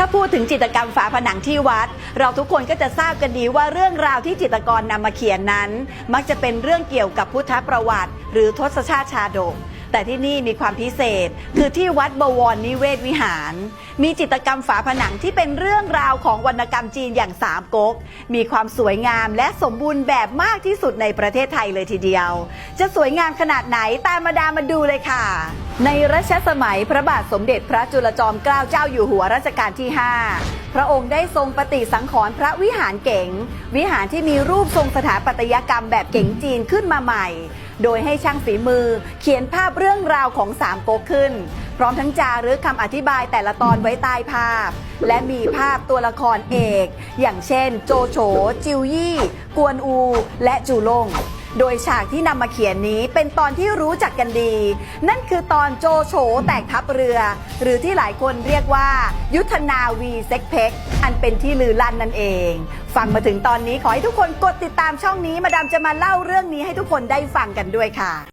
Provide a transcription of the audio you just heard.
ถ้าพูดถึงจิตรกรรมฝาผนังที่วัด เราทุกคนก็จะทราบกันดีว่าเรื่องราวที่จิตรกรนำมาเขียนนั้น มักจะเป็นเรื่องเกี่ยวกับพุทธประวัติ หรือทศชาติชาดก แต่ที่นี่มีความพิเศษ คือที่วัดบวรนิเวศวิหาร มีจิตรกรรมฝาผนังที่เป็นเรื่องราวของวรรณกรรมจีนอย่างสามก๊ก มีความสวยงามและสมบูรณ์แบบมากที่สุดในประเทศไทยเลยทีเดียว จะสวยงามขนาดไหนตามมาดามมาดูเลยค่ะ ในรัชสมัยพระบาทสมเด็จพระจุลจอมเกล้าเจ้าอยู่หัวรัชกาลที่ 5พระองค์ได้ทรงปฏิสังขรณ์พระวิหารเก๋ง วิหารที่มีรูปทรงสถาปัตยกรรมแบบเก๋งจีนขึ้นมาใหม่ โดยให้ช่างฝีมือ เขียนภาพเรื่องราวของสามก๊กขึ้น พร้อมทั้งจารึกคำอธิบายแต่ละตอนไว้ใต้ภาพ และมีภาพตัวละครเอก อย่างเช่น โจโฉจิวยี่ กวนอู และจูลง โดยฉากที่นำมาเขียนนี้เป็นตอนที่รู้จักกันดี นั่นคือตอนโจโฉแตกทัพเรือ หรือที่หลายคนเรียกว่า ยุทธนาวีเซ็กเพกอันเป็นที่ลือลั่นนั่นเอง ฟังมาถึงตอนนี้ขอให้ทุกคนกดติดตามช่องนี้มาดามจะมาเล่าเรื่องนี้ให้ทุกคนได้ฟังกันด้วยค่ะ